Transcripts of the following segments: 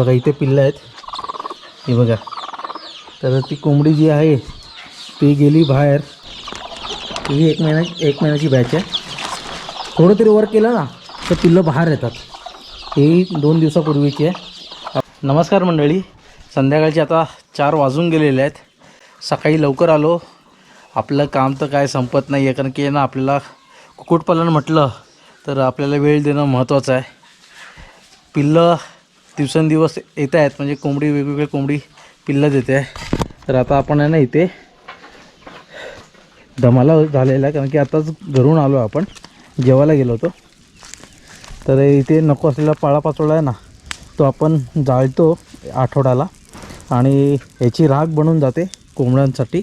बघा इथे पिल्लं आहेत. हे बघा. तर ती कोंबडी जी आहे ती गेली बाहेर. ही एक महिना एक महिन्याची बॅच आहे. थोडं तरी वर केलं ना तर पिल्लं बाहेर येतात. ही दोन दिवसापूर्वीची आहे. नमस्कार मंडळी. संध्याकाळचे आता चार वाजून गेलेले आहेत. सकाळी लवकर आलो. आपलं काम तर काय संपत नाही आहे कारण की ना आपल्याला कुक्कुटपालन म्हटलं तर आपल्याला वेळ देणं महत्त्वाचं आहे. पिल्लं दिवसेंदिवस येत आहेत म्हणजे कोंबडी वेगवेगळी कोंबडी पिल्लं देते. आहे तर आता आपण आहे ना इथे दमाला झालेला आहे कारण की आताच घरून आलो आपण जेवायला गेलो होतो. तर इथे नको असलेला पाळापाचोळा आहे ना तो आपण जाळतो आठवड्याला. आणि याची राख बनून जाते कोंबड्यांसाठी.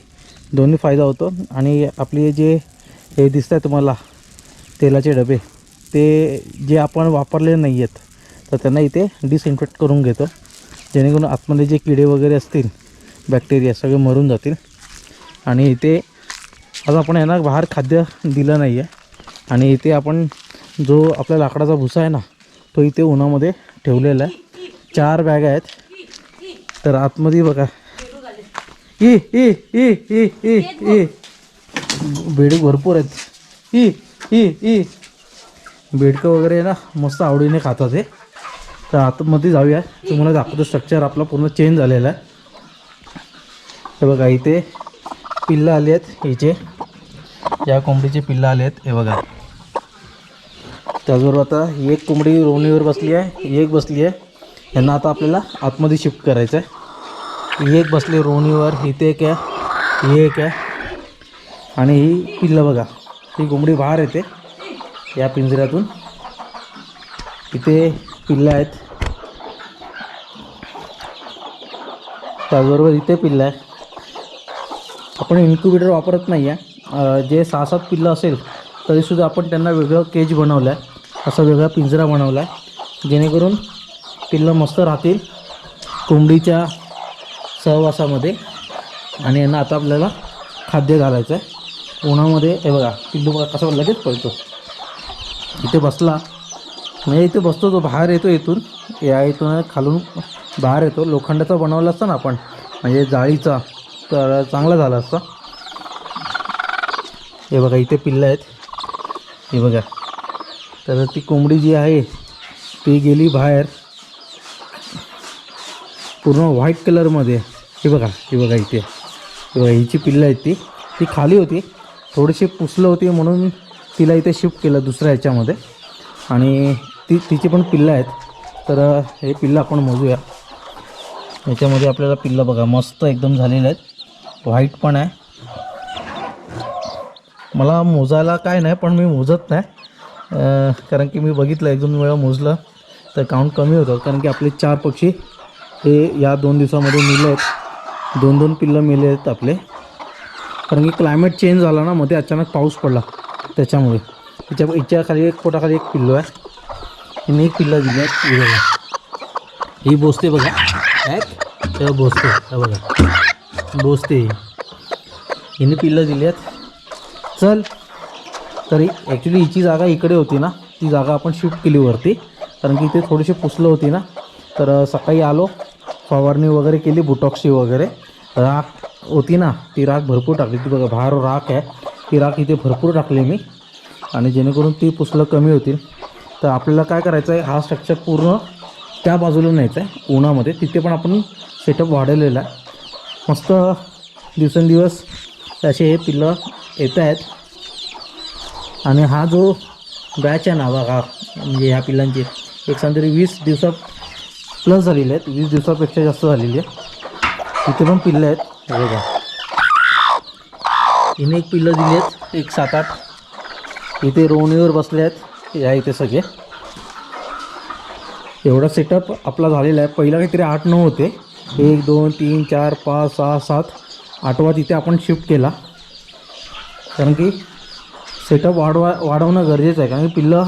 दोन्ही फायदा होतो. आणि आपली जे हे दिसत आहे तुम्हाला तेलाचे डबे ते जे आपण वापरले नाही आहेत तर त्यांना इथे डिसइन्फेक्ट करून घेतो. जेणेकरून आतमध्ये जे किडे वगैरे असतील बॅक्टेरिया सगळे मरून जातील. आणि इथे आज आपण यांना बाहेर खाद्य दिलं नाही आहे आणि इथे आपण जो आपल्या लाकडाचा भुसा आहे ना तो इथे उन्हामध्ये ठेवलेला आहे. चार बॅग आहेत. तर आतमध्ये बघा. ई ई ई ई ई ई. बेडूक भरपूर आहेत. ई ई ई. बेडकं वगैरे ना मस्त आवडीने खातात हे. तर आतमध्ये जाऊया. तुम्हाला दाखवतो स्ट्रक्चर आपला पूर्ण चेंज झालेला आहे. हे बघा इथे पिल्लं आले आहेत. हिचे या कोंबडीचे पिल्लं आले आहेत. हे बघा. त्याचबरोबर आता एक कोंबडी रोवणीवर बसली आहे. एक बसली आहे. यांना आता आपल्याला आतमध्ये शिफ्ट करायचं आहे ही एक बसली रोवणीवर. इथे एक आहे. ही एक आहे. आणि ही पिल्लं बघा. ही कोंबडी बाहेर येते. या पिंजऱ्यातून. इथे पिल्लं आहेत. त्याचबरोबर इथे पिल्लं आहे आपण इन्क्युबेटर वापरत नाही आहे जे सहा सात पिल्लं असेल तरीसुद्धा आपण त्यांना वेगळं केज बनवलं आहे असा वेगळा पिंजरा बनवला आहे जेणेकरून पिल्लं मस्त राहतील कोंबडीच्या सहवासामध्ये. आणि यांना आता आपल्याला खाद्य घालायचं आहे उन्हामध्ये हे बघा पिल्लू बघा कसं लगेच पळतो. इथे बसला. म्हणजे इथे बसतो तो बाहेर येतो इथून. या इथून खालून बाहेर येतो. लोखंडाचा बनवला असता ना आपण म्हणजे जाळीचा तर चांगला झाला असता. हे बघा इथे पिल्लं आहेत. हे बघा. तर ती कोंबडी जी आहे ती गेली बाहेर. पूर्ण व्हाईट कलरमध्ये. हे बघा हे बघा इथे. हे बघा हिची पिल्लं आहेत ती. ती खाली होती. थोडीशी पुसलं होती म्हणून तिला इथे शिफ्ट केलं दुसऱ्या ह्याच्यामध्ये. आणि ती तिची पण पिल्लं आहेत. तर हे पिल्लं आपण मोजूया. याच्यामध्ये आपल्याला पिल्लं बघा मस्त एकदम झालेलं आहेत. व्हाईट पण आहे. मला मोजायला काय नाही पण मी मोजत नाही. कारण की मी बघितलं एक दोन वेळा मोजलं तर काउंट कमी होतं. कारण की आपले चार पक्षी हे या दोन दिवसामध्ये मिले आहेत. दोन दोन पिल्लं मिले आहेत आपले. कारण की क्लायमेट चेंज झाला ना मध्ये अचानक पाऊस पडला त्याच्यामुळे. हिच्या हिच्या खाली एक पोटाखाली एक पिल्लू आहे. मी एक पिल्लं दिली. ही बोसते बघा. काय तेव्हा बोसते. बघा. बोसते. हिने पिल्लं दिली आहेत चल. तरी ॲक्च्युली हिची जागा इकडे होती ना. ती जागा आपण शिफ्ट केली वरती. कारण की इथे थोडीशी पुसलं होती ना. तर सकाळी आलो. फवारणी वगैरे केली बुटॉक्सची वगैरे. राख होती ना. ती राख भरपूर टाकली. ती बघा बाहेर राख आहे. ती राख इथे भरपूर टाकली मी. आणि जेणेकरून ती पुसलं कमी होतील. तर आपल्याला काय करायचं आहे हा स्ट्रक्चर पूर्ण त्या बाजूला न्यायचा आहे उन्हामध्ये. तिथे पण आपण सेटअप वाढवलेला आहे. मस्त दिवसेंदिवस असे हे पिल्लं येत आहेत. आणि हा जो बॅच आहे ना बघा म्हणजे ह्या पिल्लांची एक तरी वीस दिवसा प्लस झालेले आहेत. वीस दिवसापेक्षा जास्त झालेली आहे तिथे पण पिल्लं आहेत. बघा. हिने एक पिल्लं दिली आहेत एक सात आठ. इथे रोवणीवर बसले आहेत. या इथे सगळे. एवढा सेटअप आपला झालेला आहे. पहिला काहीतरी आठ नऊ होते. एक दोन तीन चार पाच सहा सात आठवा तिथे आपण शिफ्ट केला. कारण की सेटअप वाढवा वाढवणं गरजेचं आहे. कारण की पिल्लं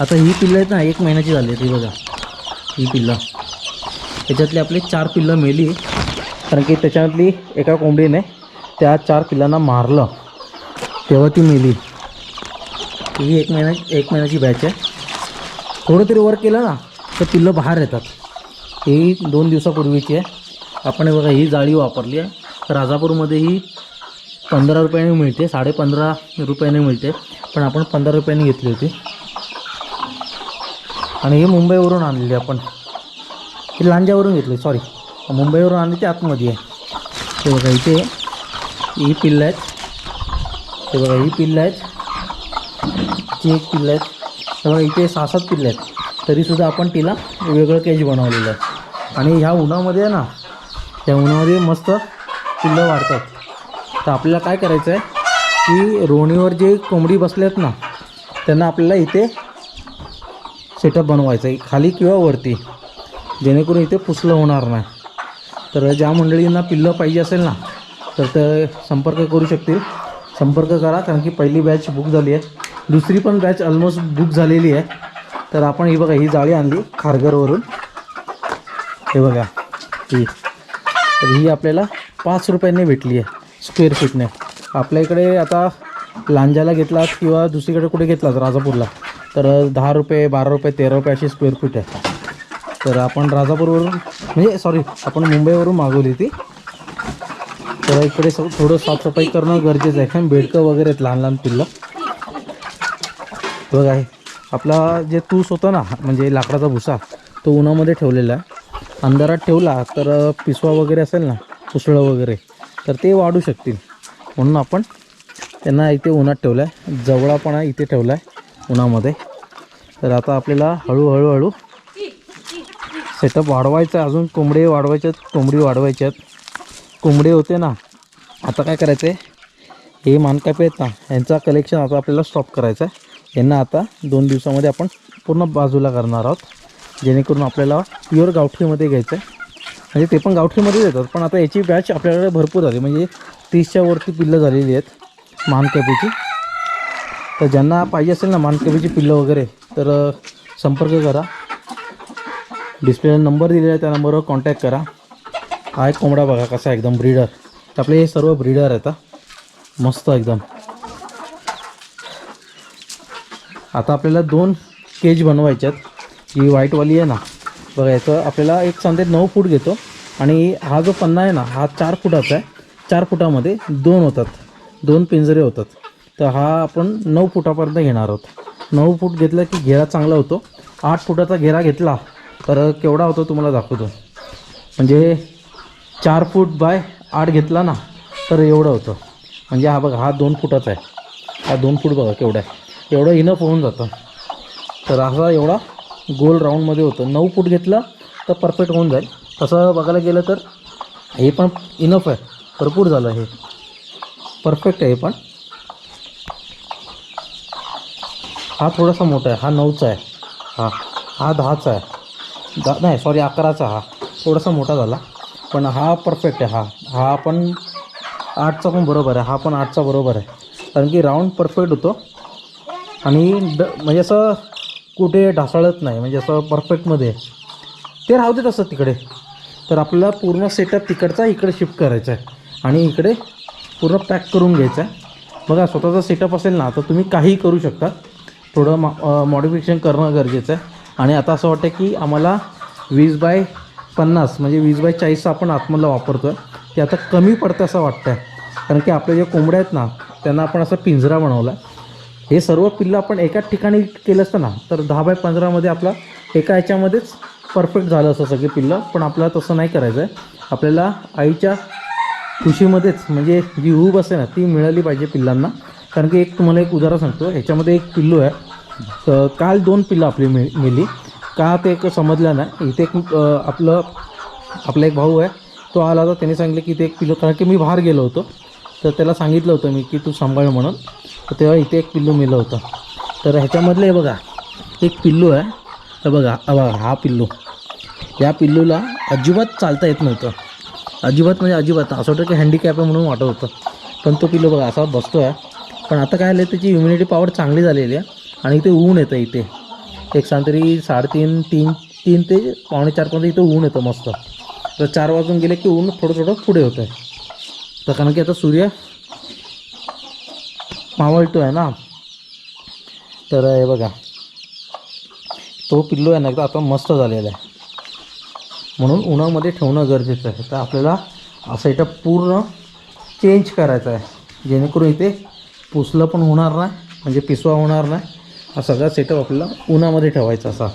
आता ही पिल्लं आहेत ना एक महिन्याची झाली आहे ती बघा. ही पिल्लं. त्याच्यातली आपली चार पिल्लं मेली. कारण की त्याच्यातली एका कोंबडीने त्या चार पिल्लांना मारलं. तेव्हा ती मेली. ही एक महिना एक महिन्याची बॅच आहे. थोडं तरी केलं ना तर पिल्लं बाहेर येतात. ही दोन दिवसापूर्वीची आहे. आपण हे बघा ही जाळी वापरली आहे. राजापूरमध्ये ही पंधरा रुपयाने मिळते साडेपंधरा रुपयाने मिळते. पण आपण पंधरा रुपयाने घेतली होती. आणि ही मुंबईवरून आणलेली आपण. ही लांजावरून घेतली सॉरी मुंबईवरून आणली ते आतमध्ये आहे. ते बघा इथे ही पिल्लं आहेत. ते बघा ही पिल्लं आहेत. ची एक पिल्लं आहेत. त्यामुळे इथे सहा सात पिल्लं आहेत. तरीसुद्धा आपण तिला वेगळं केज बनवलेलं आहे. आणि ह्या उन्हामध्ये आहे ना त्या उन्हामध्ये मस्त पिल्लं वाढतात. तर आपल्याला काय करायचं आहे की रोणीवर जे कोंबडी बसले आहेत ना त्यांना आपल्याला इथे सेटअप बनवायचं आहे. खाली किंवा वरती. जेणेकरून इथे पुसलं होणार नाही. तर ज्या मंडळींना पिल्लं पाहिजे असेल ना तर ते संपर्क करू शकतील. संपर्क करा कारण की पहिली बॅच बुक झाली आहे. दुसरी पण बॅच ऑलमोस्ट बुक झालेली आहे. तर आपण ही बघा ही जाळी आणली खारघरवरून. हे बघा ही. तर ही आपल्याला पाच रुपयांनी भेटली आहे स्क्वेअर फीटने आपल्या इकडे आता लांजाला घेतलात किंवा दुसरीकडे कुठे घेतलात राजापूरला? तर दहा रुपये बारा रुपये तेरा रुपये अशी स्क्वेअर फीट आहे. तर आपण राजापूरवरून म्हणजे सॉरी आपण मुंबईवरून मागवली ती. तर इकडे थोडं साफसफाई करणं गरजेचं आहे. कारण बेडकं वगैरे आहेत लहान लहान पिल्लं. बघा आहे. आपला जे तूस होता ना म्हणजे लाकडाचा भुसा तो उन्हामध्ये ठेवलेला आहे. अंधारात ठेवला तर पिसवा वगैरे असेल ना पुसळं वगैरे तर ते वाढू शकतील. म्हणून आपण त्यांना इथे उन्हात ठेवलं आहे जवळापणा इथे ठेवला आहे उन्हामध्ये. तर आता आपल्याला हळूहळू हळू सेटअप वाढवायचं आहे. अजून कोंबडे वाढवायचे आहेत कोंबडी वाढवायचे आहेत. कोंबडे होते ना आता काय करायचं आहे हे मानकापे आहेत ना यांचा कलेक्शन आता आपल्याला स्टॉप करायचं आहे यांना आता दोन दिवसामध्ये आपण पूर्ण बाजूला करणार आहोत. जेणेकरून आपल्याला प्युअर गावठीमध्ये घ्यायचं आहे म्हणजे ते पण गावठीमध्येच येतात पण आता याची बॅच आपल्याकडे भरपूर झाली. म्हणजे तीसच्या वरती पिल्लं झालेली आहेत मानकपीची तर ज्यांना पाहिजे असेल ना मानकपीची पिल्लं वगैरे तर संपर्क करा. डिस्प्लेला नंबर दिलेला आहे त्या नंबरवर कॉन्टॅक्ट करा. हा एक कोंबडा बघा कसा एकदम ब्रीडर आपले हे सर्व ब्रीडर आहेत मस्त एकदम. आता आपल्याला दोन केज बनवायच्यात आहेत. ही व्हाईटवाली आहे ना. बघा याचं आपल्याला एक सांगते नऊ फूट घेतो. आणि हा जो पन्ना आहे ना हा चार फुटाचा आहे. चार फुटामध्ये दोन होतात. दोन पिंजरे होतात. तर हा आपण नऊ फुटापर्यंत घेणार आहोत. नऊ फूट घेतलं की घेरा चांगला होतो. आठ फुटाचा घेरा घेतला तर केवढा होतो तुम्हाला दाखवतो. म्हणजे चार फूट बाय आठ घेतला ना तर एवढं होतं. म्हणजे हा बघा हा दोन फुटाचा आहे. हा दोन फूट बघा केवढा आहे. एवढं इनफ होऊन जातं. तर असा एवढा गोल राऊंडमध्ये होतं. नऊ फूट घेतला तर परफेक्ट होऊन जाईल. तसं बघायला गेलं तर हे पण इनफ आहे. भरपूर झालं हे. परफेक्ट आहे हे पण. हा थोडासा मोठा आहे. हा नऊचा आहे. हा. हा दहाचा आहे. दा नाही सॉरी अकराचा हा. थोडासा मोठा झाला. पण हा परफेक्ट आहे. हा. हा पण आठचा पण बरोबर आहे. हा पण आठचा बरोबर आहे. कारण की राऊंड परफेक्ट होतो. आणि ड म्हणजे असं कुठे ढासळत नाही म्हणजे असं परफेक्टमध्ये आहे. ते राहू दे तसं तिकडे. तर आपल्याला पूर्ण सेटअप तिकडचा इकडे शिफ्ट करायचा आहे आणि इकडे पूर्ण पॅक करून घ्यायचा आहे बघा स्वतःचा सेटअप असेल ना तर तुम्ही काहीही करू शकता. थोडं मॉ मॉडिफिकेशन करणं गरजेचं आहे. आणि आता असं वाटतं की आम्हाला वीस बाय पन्नास म्हणजे वीस बाय चाळीसचा आपण आतमधला वापरतो आहे ते आता कमी पडतं असं वाटतं आहे कारण की आपले जे कोंबड्या आहेत ना त्यांना आपण असा पिंजरा बनवला आहे हे सर्व पिल्लं आपण एकाच ठिकाणी केलं असतं ना तर दहा बाय पंधरामध्ये आपला एका ह्याच्यामध्येच परफेक्ट झालं असं सगळे पिल्लं पण आपल्याला तसं नाही करायचं आहे आपल्याला आईच्या खुशीमध्येच म्हणजे जी ऊब असते ना ती मिळाली पाहिजे पिल्लांना. कारण की एक तुम्हाला एक उदाहरण सांगतो ह्याच्यामध्ये एक पिल्लू आहे. तर काल दोन पिल्लं आपली मिळ मिली. का ते एक समजलं नाही. इथे एक आपलं आपला एक भाऊ आहे तो आला होता त्याने सांगितलं की ते एक पिल्लं कारण की मी बाहेर गेलो होतो. तर त्याला सांगितलं होतं मी की तू सांभाळ म्हणून. तर तेव्हा इथे एक पिल्लू मेलं होतं. तर ह्याच्यामधलं हे बघा एक पिल्लू आहे. तर बघा बघा हा पिल्लू. या पिल्लूला अजिबात चालता येत नव्हतं. अजिबात म्हणजे अजिबात असं वाटतं की हँडिकॅप आहे म्हणून वाटत होतं. पण तो पिल्लू बघा असा बसतो आहे पण आता काय आलं त्याची इम्युनिटी पॉवर चांगली झालेली आहे आणि इथे ऊन येतं इथे. एक सांग तरी साडेतीन तीन तीन ते पावणे चारपर्यंत इथं ऊन येतं मस्त. तर चार वाजून गेले की ऊन थोडं थोडं पुढे होतं आहे तर कारण की आता सूर्य मावळतो आहे ना. तर हे बघा. तो पिल्लू आहे ना एकदा आता मस्त झालेला आहे. म्हणून उन्हामध्ये ठेवणं गरजेचं आहे. तर आपल्याला हा सेटअप पूर्ण चेंज करायचा आहे. जेणेकरून इथे पुसलं पण होणार नाही म्हणजे पिसवा होणार नाही. हा सगळा सेटअप आपल्याला उन्हामध्ये ठेवायचा असा.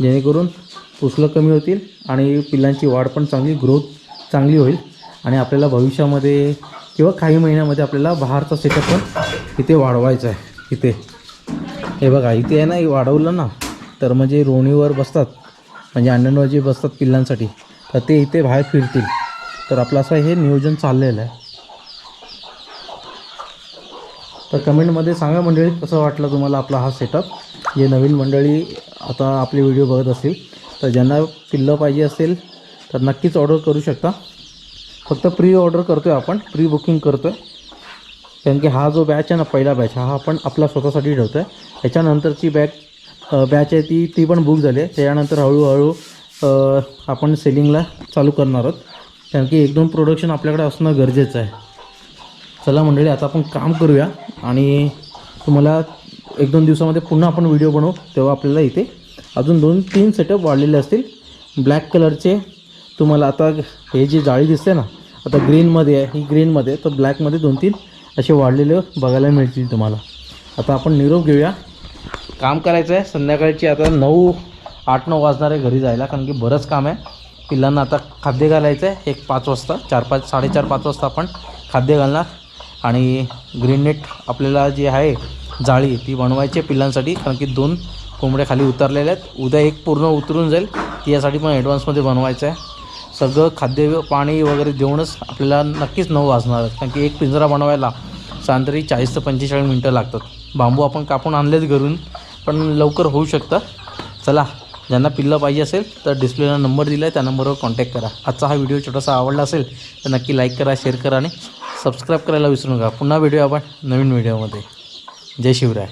जेणेकरून पुसलं कमी होतील आणि पिल्लांची वाढ पण चांगली ग्रोथ चांगली होईल. आणि आपल्याला भविष्यामध्ये किंवा काही महिन्यामध्ये आपल्याला बाहेरचा सेटअप पण इथे वाढवायचा आहे. इथे. हे बघा इथे आहे ना हे वाढवलं ना तर म्हणजे रोणीवर बसतात. म्हणजे अंडणवर जे बसतात पिल्लांसाठी तर ते इथे बाहेर फिरतील. तर आपलं असं हे नियोजन चाललेलं आहे. तर कमेंटमध्ये सांगा मंडळी कसं वाटलं तुम्हाला आपला हा सेटअप जे नवीन मंडळी आता आपले व्हिडिओ बघत असतील तर ज्यांना पिल्लं पाहिजे असेल तर नक्कीच ऑर्डर करू शकता. फक्त प्री ऑर्डर करतो आहे आपण प्री बुकिंग करतो आहे कारण की हा जो बॅच आहे ना पहिला बॅच हा आपण आपला स्वतःसाठी ठेवतो आहे त्याच्यानंतरची बॅच बॅच आहे ती ती पण बुक झाली आहे. त्याच्यानंतर हळूहळू आपण सेलिंगला चालू करणार आहोत. कारण की एक दोन प्रोडक्शन आपल्याकडे असणं गरजेचं आहे. चला मंडळी आता आपण काम करूया आणि तुम्हाला एक दोन दिवसामध्ये पुन्हा आपण व्हिडिओ बनवू तेव्हा आपल्याला इथे अजून दोन तीन सेटअप वाढलेले असतील. ब्लॅक कलरचे तुम्हाला आता हे जी जाळी दिसते ना आता ग्रीनमध्ये आहे ही ग्रीनमध्ये तर ब्लॅकमध्ये दोन तीन असे वाढलेले बघायला मिळतील तुम्हाला. आता आपण निरोप घेऊया. काम करायचं आहे संध्याकाळची आता नऊ आठ नऊ वाजणार आहे घरी जायला कारण की बरंच काम आहे. पिल्लांना आता खाद्य घालायचं आहे एक पाच वाजता चार पाच साडेचार पाच वाजता आपण खाद्य घालणार. आणि ग्रीन नेट आपल्याला जी आहे जाळी ती बनवायची आहे पिल्लांसाठी कारण की दोन कोंबड्या खाली उतरलेल्या आहेत. उद्या एक पूर्ण उतरून जाईल ती यासाठी पण ॲडव्हान्समध्ये बनवायचं आहे सगळं खाद्य पाणी वगैरे देऊनच आपल्याला नक्कीच नऊ वाजणार आहेत. कारण की एक पिंजरा बनवायला साधारण चाळीस ते पंचेचाळीस मिनटं लागतात. बांबू आपण कापून आणलेच घरून पण लवकर होऊ शकतं. चला ज्यांना पिल्लं पाहिजे असेल तर डिस्प्लेला नंबर दिला आहे त्या नंबरवर कॉन्टॅक्ट करा. आजचा हा व्हिडिओ छोटासा आवडला असेल तर नक्की लाईक करा शेअर करा आणि सबस्क्राईब करायला विसरू नका. पुन्हा व्हिडिओ आपण नवीन व्हिडिओमध्ये. जय शिवराय.